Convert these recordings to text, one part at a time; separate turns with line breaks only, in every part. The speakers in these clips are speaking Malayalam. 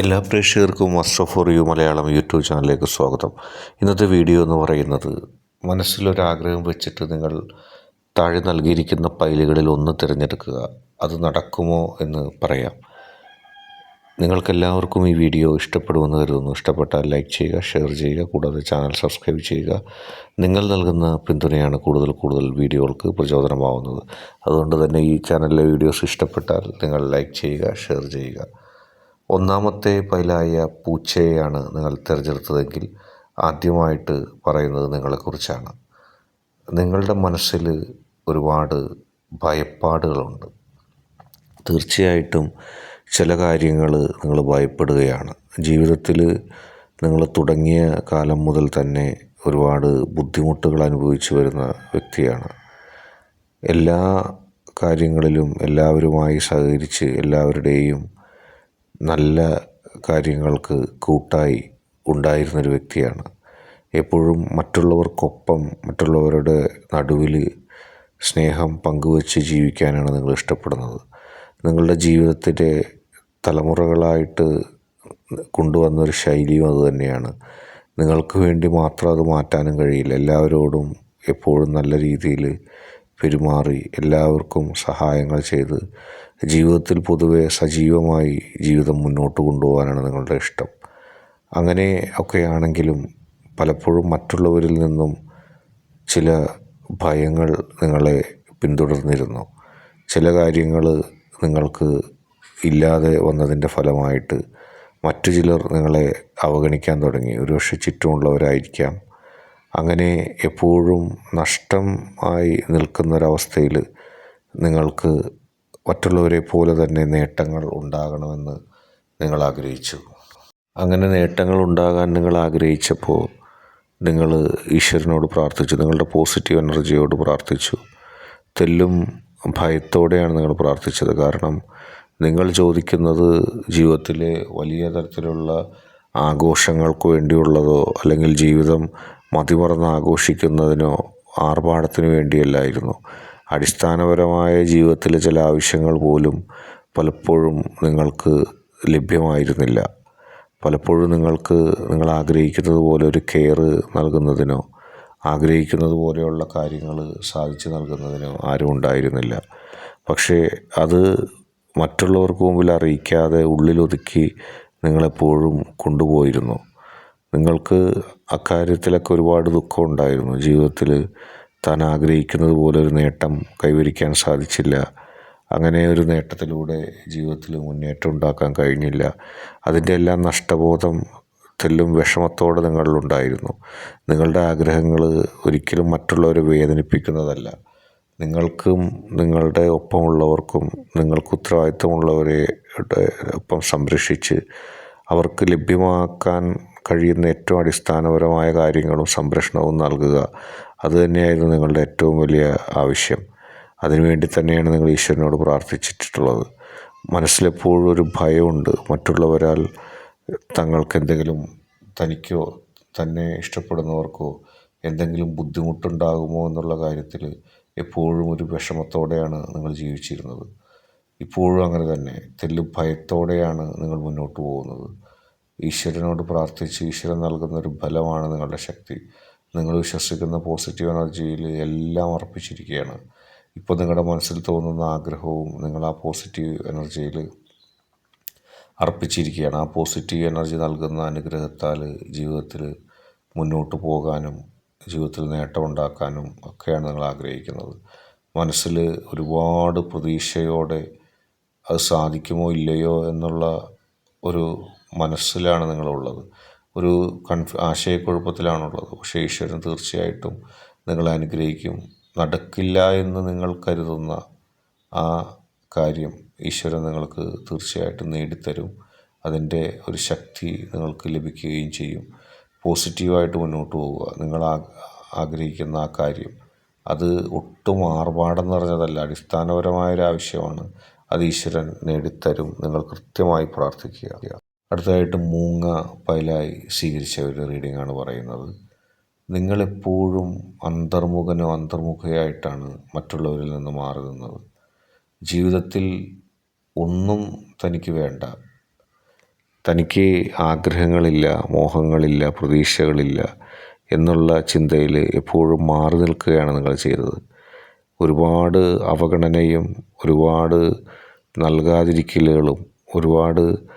എല്ലാ പ്രേക്ഷകർക്കും master for you Malayalam YouTube ചാനലിലേക്ക് സ്വാഗതം. ഇന്നത്തെ വീഡിയോ എന്ന് പറയുന്നത് മനസ്സിലൊരാഗ്രഹം വെച്ചിട്ട് നിങ്ങൾ താഴെ നൽകിയിരിക്കുന്ന പൈലുകളിൽ ഒന്ന് തിരഞ്ഞെടുക്കുക. അത് നടക്കുമോ എന്ന് പറയാം. നിങ്ങൾക്കെല്ലാവർക്കും ഈ വീഡിയോ ഇഷ്ടപ്പെടുമെന്ന് കരുതുന്നു. ഇഷ്ടപ്പെട്ടാൽ ലൈക്ക് ചെയ്യുക ഷെയർ ചെയ്യുക കൂടാതെ ചാനൽ സബ്സ്ക്രൈബ് ചെയ്യുക. നിങ്ങൾ നൽകുന്ന പിന്തുണയാണ് കൂടുതൽ കൂടുതൽ വീഡിയോകൾക്ക് പ്രചോദനമാവുന്നത്. അതുകൊണ്ട് തന്നെ ഈ ചാനലിലെ വീഡിയോസ് ഇഷ്ടപ്പെട്ടാൽ നിങ്ങൾ ലൈക്ക് ചെയ്യുക ഷെയർ ചെയ്യുക. ഒന്നാമത്തെ പൈലായ പൂച്ചയെയാണ് നിങ്ങൾ തിരഞ്ഞെടുത്തതെങ്കിൽ ആദ്യമായിട്ട് പറയുന്നത് നിങ്ങളെക്കുറിച്ചാണ്. നിങ്ങളുടെ മനസ്സിൽ ഒരുപാട് ഭയപ്പാടുകളുണ്ട്. തീർച്ചയായിട്ടും ചില കാര്യങ്ങൾ നിങ്ങൾ ഭയപ്പെടുകയാണ്. ജീവിതത്തിൽ നിങ്ങൾ തുടങ്ങിയ കാലം മുതൽ തന്നെ ഒരുപാട് ബുദ്ധിമുട്ടുകൾ അനുഭവിച്ചു വരുന്ന വ്യക്തിയാണ്. എല്ലാ കാര്യങ്ങളിലും എല്ലാവരുമായി സഹകരിച്ച് എല്ലാവരുടെയും നല്ല കാര്യങ്ങൾക്ക് കൂട്ടായി ഉണ്ടായിരുന്നൊരു വ്യക്തിയാണ്. എപ്പോഴും മറ്റുള്ളവർക്കൊപ്പം മറ്റുള്ളവരുടെ നടുവിൽ സ്നേഹം പങ്കുവച്ച് ജീവിക്കാനാണ് നിങ്ങൾ ഇഷ്ടപ്പെടുന്നത്. നിങ്ങളുടെ ജീവിതത്തിന്റെ തലമുറകളായിട്ട് കൊണ്ടുവന്നൊരു ശൈലിയും അതുതന്നെയാണ് നിങ്ങൾക്ക് വേണ്ടി മാത്രം അത് മാറ്റാനും കഴിയില്ല. എല്ലാവരോടും എപ്പോഴും നല്ല രീതിയിൽ പെരുമാറി എല്ലാവർക്കും സഹായങ്ങൾ ചെയ്ത് ജീവിതത്തിൽ പൊതുവെ സജീവമായി ജീവിതം മുന്നോട്ട് കൊണ്ടുപോകാനാണ് നിങ്ങളുടെ ഇഷ്ടം. അങ്ങനെ ഒക്കെയാണെങ്കിലും പലപ്പോഴും മറ്റുള്ളവരിൽ നിന്നും ചില ഭയങ്ങൾ നിങ്ങളെ പിന്തുടർന്നിരുന്നു. ചില കാര്യങ്ങൾ നിങ്ങൾക്ക് ഇല്ലാതെ വന്നതിന്റെ ഫലമായിട്ട് മറ്റു ചിലർ നിങ്ങളെ അവഗണിക്കാൻ തുടങ്ങി. ഒരുപക്ഷെ ചുറ്റുമുള്ളവരായിരിക്കാം. അങ്ങനെ എപ്പോഴും നഷ്ടം ആയി നിൽക്കുന്നൊരവസ്ഥയിൽ നിങ്ങൾക്ക് മറ്റുള്ളവരെ പോലെ തന്നെ നേട്ടങ്ങൾ ഉണ്ടാകണമെന്ന് നിങ്ങൾ ആഗ്രഹിച്ചു. അങ്ങനെ നേട്ടങ്ങൾ ഉണ്ടാകാൻ നിങ്ങൾ ആഗ്രഹിച്ചപ്പോൾ നിങ്ങൾ ഈശ്വരനോട് പ്രാർത്ഥിച്ചു നിങ്ങളുടെ പോസിറ്റീവ് എനർജിയോട് പ്രാർത്ഥിച്ചു. തെല്ലും ഭയത്തോടെയാണ് നിങ്ങൾ പ്രാർത്ഥിച്ചത്. കാരണം നിങ്ങൾ ചോദിക്കുന്നത് ജീവിതത്തിലെ വലിയ തരത്തിലുള്ള ആഘോഷങ്ങൾക്ക് വേണ്ടിയുള്ളതോ അല്ലെങ്കിൽ ജീവിതം മതിമറന്ന് ആഘോഷിക്കുന്നതിനോ ആർഭാടത്തിനു വേണ്ടിയല്ലായിരുന്നു. അടിസ്ഥാനപരമായ ജീവിതത്തിലെ ചില ആവശ്യങ്ങൾ പോലും പലപ്പോഴും നിങ്ങൾക്ക് ലഭ്യമായിരുന്നില്ല. പലപ്പോഴും നിങ്ങൾക്ക് നിങ്ങൾ ആഗ്രഹിക്കുന്നത് പോലെ ഒരു കെയർ നൽകുന്നതിനോ ആഗ്രഹിക്കുന്നത് പോലെയുള്ള കാര്യങ്ങൾ സാധിച്ചു നൽകുന്നതിനോ ആരും ഉണ്ടായിരുന്നില്ല. പക്ഷേ അത് മറ്റുള്ളവർക്ക് മുമ്പിൽ അറിയിക്കാതെ ഉള്ളിലൊതുക്കി നിങ്ങളെപ്പോഴും കൊണ്ടുപോയിരുന്നു. നിങ്ങൾക്ക് അക്കാര്യത്തിലൊക്കെ ഒരുപാട് ദുഃഖം ഉണ്ടായിരുന്നു. ജീവിതത്തിൽ താൻ ആഗ്രഹിക്കുന്നത് പോലെ ഒരു നേട്ടം കൈവരിക്കാൻ സാധിച്ചില്ല. അങ്ങനെ ഒരു നേട്ടത്തിലൂടെ ജീവിതത്തിൽ മുന്നേറ്റം ഉണ്ടാക്കാൻ കഴിഞ്ഞില്ല. അതിന്റെ എല്ലാം നഷ്ടബോധം ത്തിലും വിഷമത്തോടെ നിങ്ങളിലുണ്ടായിരുന്നു. നിങ്ങളുടെ ആഗ്രഹങ്ങൾ ഒരിക്കലും മറ്റുള്ളവരെ വേദനിപ്പിക്കുന്നതല്ല. നിങ്ങൾക്കും നിങ്ങളുടെ ഒപ്പമുള്ളവർക്കും നിങ്ങൾക്ക് ഉത്തരവാദിത്തമുള്ളവരെ ഒപ്പം സംരക്ഷിച്ച് അവർക്ക് ലഭ്യമാക്കാൻ കഴിയുന്ന ഏറ്റവും അടിസ്ഥാനപരമായ കാര്യങ്ങളും സംരക്ഷണവും നൽകുക. അതുതന്നെയായിരുന്നു നിങ്ങളുടെ ഏറ്റവും വലിയ ആവശ്യം. അതിനുവേണ്ടി തന്നെയാണ് നിങ്ങൾ ഈശ്വരനോട് പ്രാർത്ഥിച്ചിട്ടുള്ളത്. മനസ്സിലെപ്പോഴും ഒരു ഭയമുണ്ട്. മറ്റുള്ളവരാൽ തങ്ങൾക്ക് എന്തെങ്കിലും തനിക്കോ തന്നെ ഇഷ്ടപ്പെടുന്നവർക്കോ എന്തെങ്കിലും ബുദ്ധിമുട്ടുണ്ടാകുമോ എന്നുള്ള കാര്യത്തിൽ എപ്പോഴും ഒരു വിഷമത്തോടെയാണ് നിങ്ങൾ ജീവിച്ചിരുന്നത്. ഇപ്പോഴും അങ്ങനെ തന്നെ. തെല്ലും ഭയത്തോടെയാണ് നിങ്ങൾ മുന്നോട്ട് പോകുന്നത്. ഈശ്വരനോട് പ്രാർത്ഥിച്ച് ഈശ്വരൻ നൽകുന്ന ഒരു ബലമാണ് നിങ്ങളുടെ ശക്തി. നിങ്ങൾ വിശ്വസിക്കുന്ന പോസിറ്റീവ് എനർജിയിൽ എല്ലാം അർപ്പിച്ചിരിക്കുകയാണ്. ഇപ്പോൾ നിങ്ങളുടെ മനസ്സിൽ തോന്നുന്ന ആഗ്രഹവും നിങ്ങൾ ആ പോസിറ്റീവ് എനർജിയിൽ അർപ്പിച്ചിരിക്കുകയാണ്. ആ പോസിറ്റീവ് എനർജി നൽകുന്ന അനുഗ്രഹത്താൽ ജീവിതത്തിൽ മുന്നോട്ട് പോകാനും ജീവിതത്തിൽ നേട്ടമുണ്ടാക്കാനും ഒക്കെയാണ് നിങ്ങൾ ആഗ്രഹിക്കുന്നത്. മനസ്സിൽ ഒരുപാട് പ്രതീക്ഷയോടെ അത് സാധിക്കുമോ ഇല്ലയോ എന്നുള്ള ഒരു മനസ്സിലാണ് നിങ്ങളുള്ളത്. ഒരു കൺഫ് ആശയക്കുഴപ്പത്തിലാണുള്ളത്. പക്ഷേ ഈശ്വരൻ തീർച്ചയായിട്ടും നിങ്ങളെ അനുഗ്രഹിക്കും. നടക്കില്ല എന്ന് നിങ്ങൾ കരുതുന്ന ആ കാര്യം ഈശ്വരൻ നിങ്ങൾക്ക് തീർച്ചയായിട്ടും നേടിത്തരും. അതിന്റെ ഒരു ശക്തി നിങ്ങൾക്ക് ലഭിക്കുകയും ചെയ്യും. പോസിറ്റീവായിട്ട് മുന്നോട്ട് പോവുക. നിങ്ങൾ ആഗ്രഹിക്കുന്ന ആ കാര്യം. അത് ഒട്ടും ആർഭാടം നിറഞ്ഞതല്ല അടിസ്ഥാനപരമായൊരു ആവശ്യമാണ് അത് ഈശ്വരൻ നേടിത്തരും. നിങ്ങൾ കൃത്യമായി പ്രാർത്ഥിക്കുക. അടുത്തതായിട്ട് മൂങ്ങ പൈലായി സ്വീകരിച്ച ഒരു റീഡിംഗ് ആണ് പറയുന്നത്. നിങ്ങളെപ്പോഴും അന്തർമുഖനോ അന്തർമുഖയായിട്ടാണ് മറ്റുള്ളവരിൽ നിന്ന് മാറി നിന്നത് ജീവിതത്തിൽ ഒന്നും തനിക്ക് വേണ്ട. തനിക്ക് ആഗ്രഹങ്ങളില്ല മോഹങ്ങളില്ല പ്രതീക്ഷകളില്ല എന്നുള്ള ചിന്തയിൽ എപ്പോഴും മാറി നിൽക്കുകയാണ് നിങ്ങൾ ചെയ്തത്. ഒരുപാട് അവഗണനയും ഒരുപാട് നൽകാതിരിക്കലുകളും ഒരുപാട്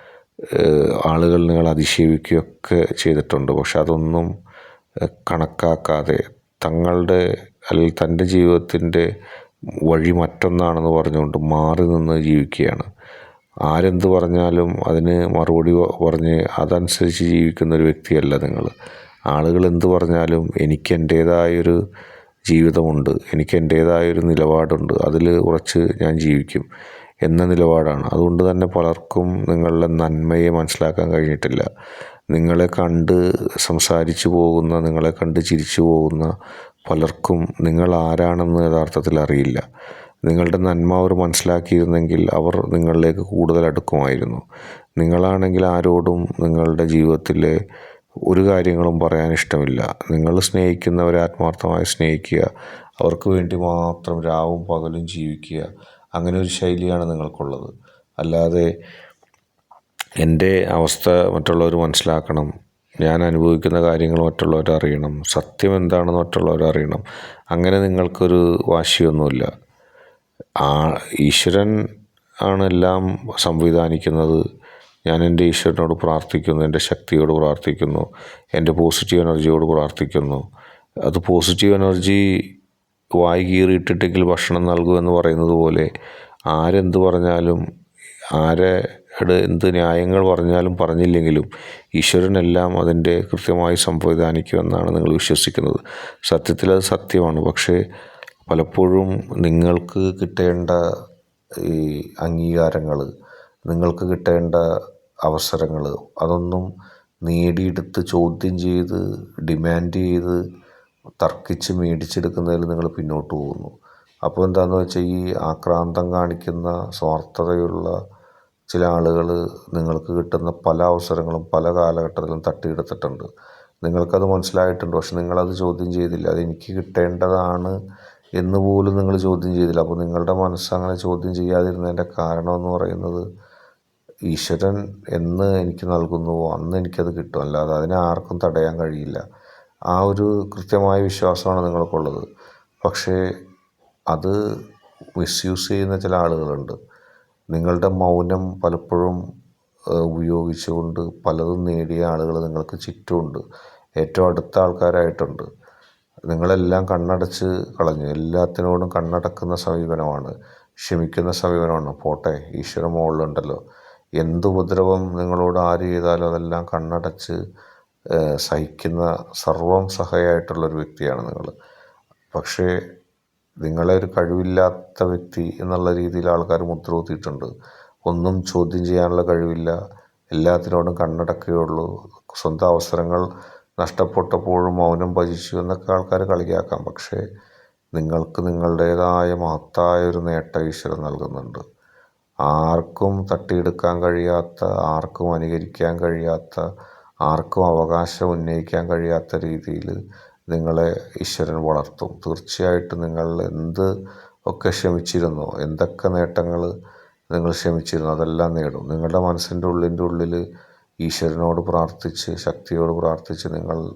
ആളുകൾ അധിക്ഷേപിക്കുകയൊക്കെ ചെയ്തിട്ടുണ്ട്. പക്ഷെ അതൊന്നും കണക്കാക്കാതെ തങ്ങളുടെ അല്ലെങ്കിൽ തന്റെ ജീവിതത്തിന്റെ വഴി മറ്റൊന്നാണെന്ന് പറഞ്ഞുകൊണ്ട് മാറി നിന്ന് ജീവിക്കുകയാണ്. ആരെന്ത് പറഞ്ഞാലും അതിന് മറുപടി പറഞ്ഞ് അതനുസരിച്ച് ജീവിക്കുന്ന ഒരു വ്യക്തിയല്ല നിങ്ങൾ. ആളുകൾ എന്ത് പറഞ്ഞാലും എനിക്ക് എന്റേതായൊരു ജീവിതമുണ്ട് എനിക്ക് എന്റേതായൊരു നിലപാടുണ്ട് അതിൽ ഉറച്ച് ഞാൻ ജീവിക്കും. എന്ന നിലപാടാണ്. അതുകൊണ്ട് തന്നെ പലർക്കും നിങ്ങളുടെ നന്മയെ മനസ്സിലാക്കാൻ കഴിഞ്ഞിട്ടില്ല. നിങ്ങളെ കണ്ട് സംസാരിച്ചു പോകുന്ന നിങ്ങളെ കണ്ട് ചിരിച്ചു പോകുന്ന പലർക്കും നിങ്ങൾ ആരാണെന്ന് യഥാർത്ഥത്തിൽ അറിയില്ല. നിങ്ങളുടെ നന്മ അവർ മനസ്സിലാക്കിയിരുന്നെങ്കിൽ അവർ നിങ്ങളിലേക്ക് കൂടുതൽ അടുക്കുമായിരുന്നു. നിങ്ങളാണെങ്കിൽ ആരോടും നിങ്ങളുടെ ജീവിതത്തിലെ ഒരു കാര്യങ്ങളും പറയാൻ ഇഷ്ടമില്ല. നിങ്ങൾ സ്നേഹിക്കുന്നവരെ ആത്മാർത്ഥമായി സ്നേഹിക്കുക. അവർക്ക് വേണ്ടി മാത്രം രാവും പകലും ജീവിക്കുക. അങ്ങനെ ഒരു ശൈലിയാണ് നിങ്ങൾക്കുള്ളത്. അല്ലാതെ എന്റെ അവസ്ഥ മറ്റുള്ളവർ മനസ്സിലാക്കണം. ഞാൻ അനുഭവിക്കുന്ന കാര്യങ്ങൾ മറ്റുള്ളവർ അറിയണം. സത്യം എന്താണെന്ന് മറ്റുള്ളവർ അറിയണം. അങ്ങനെ നിങ്ങൾക്കൊരു വാശിയൊന്നുമില്ല. ആ ഈശ്വരൻ ആണ് എല്ലാം സംവിധാനിക്കുന്നത്. ഞാൻ എന്റെ ഈശ്വരനോട് പ്രാർത്ഥിക്കുന്നു. എന്റെ ശക്തിയോട് പ്രാർത്ഥിക്കുന്നു. എന്റെ പോസിറ്റീവ് എനർജിയോട് പ്രാർത്ഥിക്കുന്നു. അത് പോസിറ്റീവ് എനർജി വായി കീറിയിട്ടിട്ടെങ്കിൽ ഭക്ഷണം നൽകുമെന്ന് പറയുന്നത് പോലെ ആരെന്ത് പറഞ്ഞാലും ആരോട് എന്ത് ന്യായങ്ങൾ പറഞ്ഞാലും പറഞ്ഞില്ലെങ്കിലും ഈശ്വരനെല്ലാം അതിന്റെ കൃത്യമായി സംവിധാനിക്കുമെന്നാണ് നിങ്ങൾ വിശ്വസിക്കുന്നത്. സത്യത്തിൽ അത് സത്യമാണ്. പക്ഷേ പലപ്പോഴും നിങ്ങൾക്ക് കിട്ടേണ്ട ഈ അംഗീകാരങ്ങൾ നിങ്ങൾക്ക് കിട്ടേണ്ട അവസരങ്ങൾ അതൊന്നും നേടിയെടുത്ത് ചോദ്യം ചെയ്ത് ഡിമാൻഡ് ചെയ്ത് തർക്കിച്ച് മേടിച്ചെടുക്കുന്നതിൽ നിങ്ങൾ പിന്നോട്ട് പോകുന്നു. അപ്പോൾ എന്താണെന്ന് വെച്ചാൽ ഈ ആക്രാന്തം കാണിക്കുന്ന സ്വാർത്ഥതയുള്ള ചില ആളുകൾ നിങ്ങൾക്ക് കിട്ടുന്ന പല അവസരങ്ങളും പല കാലഘട്ടത്തിലും തട്ടിയെടുത്തിട്ടുണ്ട്. നിങ്ങൾക്കത് മനസ്സിലായിട്ടുണ്ട്. പക്ഷെ നിങ്ങളത് ചോദ്യം ചെയ്തില്ല. അത് എനിക്ക് കിട്ടേണ്ടതാണ് എന്ന് പോലും നിങ്ങൾ ചോദ്യം ചെയ്തില്ല. അപ്പോൾ നിങ്ങളുടെ മനസ്സങ്ങനെ ചോദ്യം ചെയ്യാതിരുന്നതിന്റെ കാരണമെന്ന് പറയുന്നത് ഈശ്വരൻ എന്ന് എനിക്ക് നൽകുന്നുവോ അന്ന് എനിക്കത് കിട്ടും. അല്ലാതെ അതിനെ ആർക്കും തടയാൻ കഴിയില്ല. ആ ഒരു കൃത്യമായ വിശ്വാസമാണ് നിങ്ങൾക്കുള്ളത്. പക്ഷേ അത് മിസ്യൂസ് ചെയ്യുന്ന ചില ആളുകളുണ്ട്. നിങ്ങളുടെ മൗനം പലപ്പോഴും ഉപയോഗിച്ചുകൊണ്ട് പലതും നേടിയ ആളുകൾ നിങ്ങൾക്ക് ചുറ്റുമുണ്ട്. ഏറ്റവും അടുത്ത ആൾക്കാരായിട്ടുണ്ട്. നിങ്ങളെല്ലാം കണ്ണടച്ച് കളഞ്ഞു. എല്ലാത്തിനോടും കണ്ണടക്കുന്ന സമീപനമാണ്. ക്ഷമിക്കുന്ന സമീപനമാണ്. പോട്ടെ ഈശ്വര മുകളിലുണ്ടല്ലോ. എന്ത് ഉപദ്രവം നിങ്ങളോട് ആര് ചെയ്താലും അതെല്ലാം കണ്ണടച്ച് സഹിക്കുന്ന സർവം സഹയായിട്ടുള്ളൊരു വ്യക്തിയാണ് നിങ്ങൾ. പക്ഷേ നിങ്ങളെ ഒരു കഴിവില്ലാത്ത വ്യക്തി എന്നുള്ള രീതിയിൽ ആൾക്കാർ മുദ്രകുത്തിയിട്ടുണ്ട്. ഒന്നും ചോദ്യം ചെയ്യാനുള്ള കഴിവില്ല. എല്ലാത്തിനോടും കണ്ണടക്കുകയുള്ളൂ സ്വന്തം അവസരങ്ങൾ നഷ്ടപ്പെട്ടപ്പോഴും മൗനം ഭജിച്ചു എന്നൊക്കെ ആൾക്കാർ കളിയാക്കാം. പക്ഷേ നിങ്ങൾക്ക് നിങ്ങളുടേതായ മഹത്തായ ഒരു നേട്ടം ഈശ്വരൻ നൽകുന്നുണ്ട്. ആർക്കും തട്ടിയെടുക്കാൻ കഴിയാത്ത ആർക്കും അനുകരിക്കാൻ കഴിയാത്ത ആർക്കും അവകാശം ഉന്നയിക്കാൻ കഴിയാത്ത രീതിയിൽ നിങ്ങളെ ഈശ്വരൻ വളർത്തും. തീർച്ചയായിട്ടും നിങ്ങൾ എന്ത് ഒക്കെ ക്ഷമിച്ചിരുന്നോ എന്തൊക്കെ നേട്ടങ്ങൾ നിങ്ങൾ ക്ഷമിച്ചിരുന്നു അതെല്ലാം നേടും. നിങ്ങളുടെ മനസ്സിന്റെ ഉള്ളിന്റെ ഉള്ളിൽ ഈശ്വരനോട് പ്രാർത്ഥിച്ച് ശക്തിയോട് പ്രാർത്ഥിച്ച് നിങ്ങൾ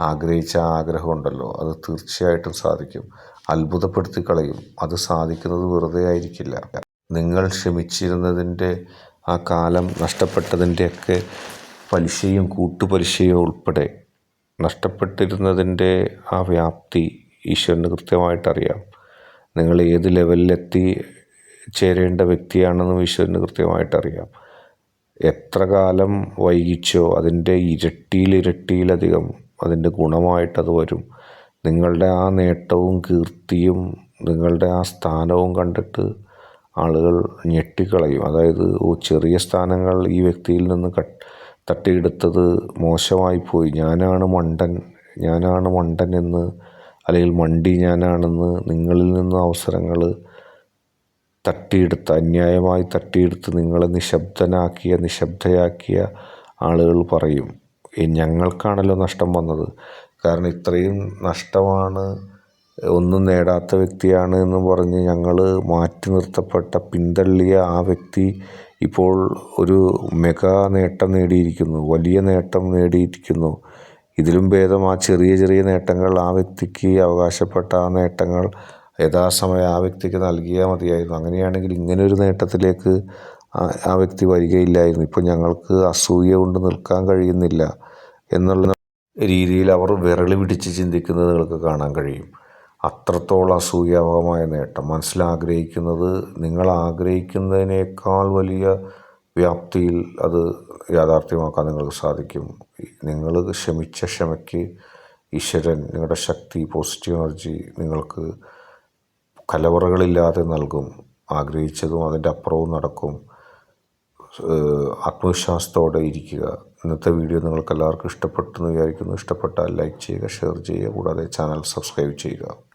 ആഗ്രഹിച്ച ആഗ്രഹമുണ്ടല്ലോ. അത് തീർച്ചയായിട്ടും സാധിക്കും. അത്ഭുതപ്പെടുത്തി കളയും അത് സാധിക്കുന്നത് വെറുതെ ആയിരിക്കില്ല. നിങ്ങൾ ക്ഷമിച്ചിരുന്നതിന്റെ ആ കാലം നഷ്ടപ്പെട്ടതിന്റെയൊക്കെ പലിശയും കൂട്ടുപലിശയും ഉൾപ്പെടെ നഷ്ടപ്പെട്ടിരുന്നതിന്റെ ആ വ്യാപ്തി ഈശ്വരന് കൃത്യമായിട്ടറിയാം. നിങ്ങൾ ഏത് ലെവലിലെത്തി ചേരേണ്ട വ്യക്തിയാണെന്നും ഈശ്വരന് കൃത്യമായിട്ടറിയാം. എത്ര കാലം വൈകിച്ചോ അതിന്റെ ഇരട്ടിയിലിരട്ടിയിലധികം അതിന്റെ ഗുണമായിട്ടത് വരും. നിങ്ങളുടെ ആ നേട്ടവും കീർത്തിയും നിങ്ങളുടെ ആ സ്ഥാനവും കണ്ടിട്ട് ആളുകൾ ഞെട്ടിക്കളയും. അതായത് ചെറിയ സ്ഥാനങ്ങൾ ഈ വ്യക്തിയിൽ നിന്ന് കട്ട് തട്ടിയെടുത്തത് മോശമായിപ്പോയി ഞാനാണ് മണ്ടൻ. ഞാനാണ് മണ്ടൻ എന്ന് അല്ലെങ്കിൽ മണ്ടി ഞാനാണെന്ന് നിങ്ങളിൽ നിന്ന് അവസരങ്ങൾ തട്ടിയെടുത്ത് അന്യായമായി തട്ടിയെടുത്ത് നിങ്ങളെ നിശബ്ദനാക്കിയ നിശബ്ദയാക്കിയ ആളുകൾ പറയും. ഞങ്ങൾക്കാണല്ലോ നഷ്ടം വന്നത്. കാരണം ഇത്രയും നഷ്ടമാണ് ഒന്നും നേടാത്ത വ്യക്തിയാണ് എന്ന് പറഞ്ഞ് ഞങ്ങൾ മാറ്റി നിർത്തപ്പെട്ട പിന്തള്ളിയ ആ വ്യക്തി ഇപ്പോൾ ഒരു മെഗാ നേട്ടം നേടിയിരിക്കുന്നു വലിയ നേട്ടം നേടിയിരിക്കുന്നു. ഇതിലും ഭേദം ആ ചെറിയ ചെറിയ നേട്ടങ്ങൾ ആ വ്യക്തിക്ക് അവകാശപ്പെട്ട ആ നേട്ടങ്ങൾ യഥാസമയം ആ വ്യക്തിക്ക് നൽകിയാൽ മതിയായിരുന്നു. അങ്ങനെയാണെങ്കിൽ ഇങ്ങനൊരു നേട്ടത്തിലേക്ക് ആ വ്യക്തി വരികയില്ലായിരുന്നു. ഇപ്പോൾ ഞങ്ങൾക്ക് അസൂയ കൊണ്ട് നിൽക്കാൻ കഴിയുന്നില്ല എന്നുള്ള രീതിയിൽ അവർ വിരളി പിടിച്ച് ചിന്തിക്കുന്നത് നിങ്ങൾക്ക് കാണാൻ കഴിയും. അത്രത്തോളം അസൂയാവഹമായ നേട്ടം. മനസ്സിലാഗ്രഹിക്കുന്നത് നിങ്ങൾ ആഗ്രഹിക്കുന്നതിനേക്കാൾ വലിയ വ്യാപ്തിയിൽ അത് യാഥാർത്ഥ്യമാക്കാൻ നിങ്ങൾക്ക് സാധിക്കും. നിങ്ങൾ ക്ഷമിച്ച ക്ഷമയ്ക്ക് ഈശ്വരൻ നിങ്ങളുടെ ശക്തി പോസിറ്റീവ് എനർജി നിങ്ങൾക്ക് കലവറകളില്ലാതെ നൽകും. ആഗ്രഹിച്ചതും അതിന്റെ അപ്പുറവും നടക്കും. ആത്മവിശ്വാസത്തോടെ ഇരിക്കുക. ഇന്നത്തെ വീഡിയോ നിങ്ങൾക്ക് എല്ലാവർക്കും ഇഷ്ടപ്പെട്ടെന്ന് വിചാരിക്കുന്നു. ഇഷ്ടപ്പെട്ടാൽ ലൈക്ക് ചെയ്യുക ഷെയർ ചെയ്യുക. കൂടാതെ ചാനൽ സബ്സ്ക്രൈബ് ചെയ്യുക.